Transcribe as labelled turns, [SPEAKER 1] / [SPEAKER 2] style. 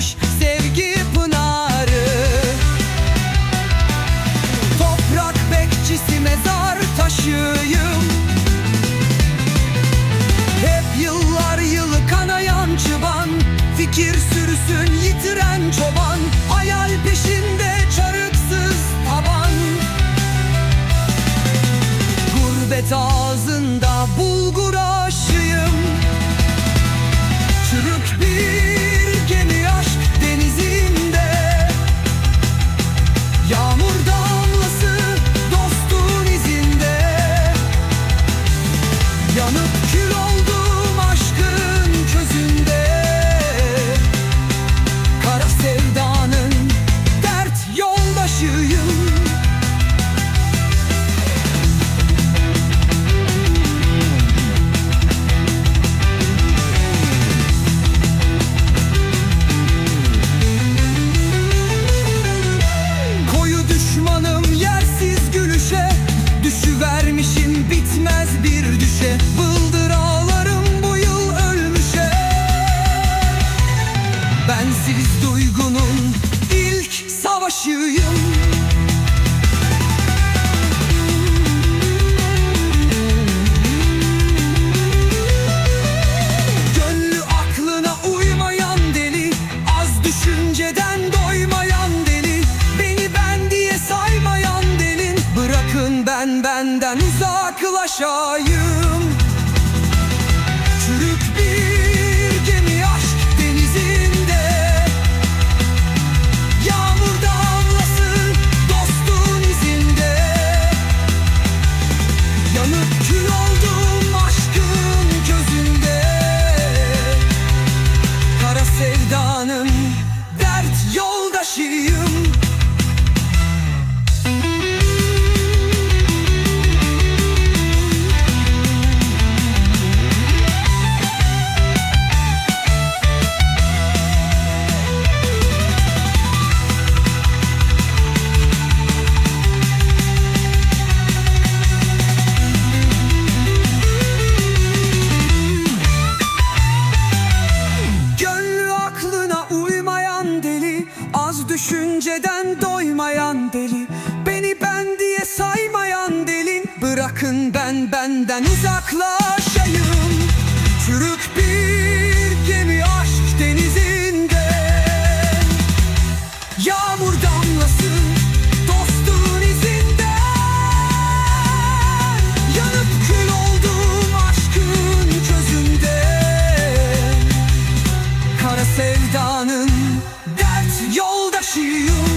[SPEAKER 1] sevgi pınarı. Toprak bekçisi mezar taşıyım. Hep yıllar yılı kanayan çıban Fikir sürüsün yitiren çoban Hayal peşinde çarıksız taban. Gurbet ağzında bulgur Kara sevdanın duygunun ilk savaşıyım. Gönlü aklına uymayan deli Az düşünceden doymayan deli Beni ben diye saymayan delin Bırakın ben benden uzaklaşayım she deli Az düşünceden doymayan deli Beni ben diye saymayan delin Bırakın ben benden uzaklaşayım. Çürük bir gemi aşk denizinde. Yağmur you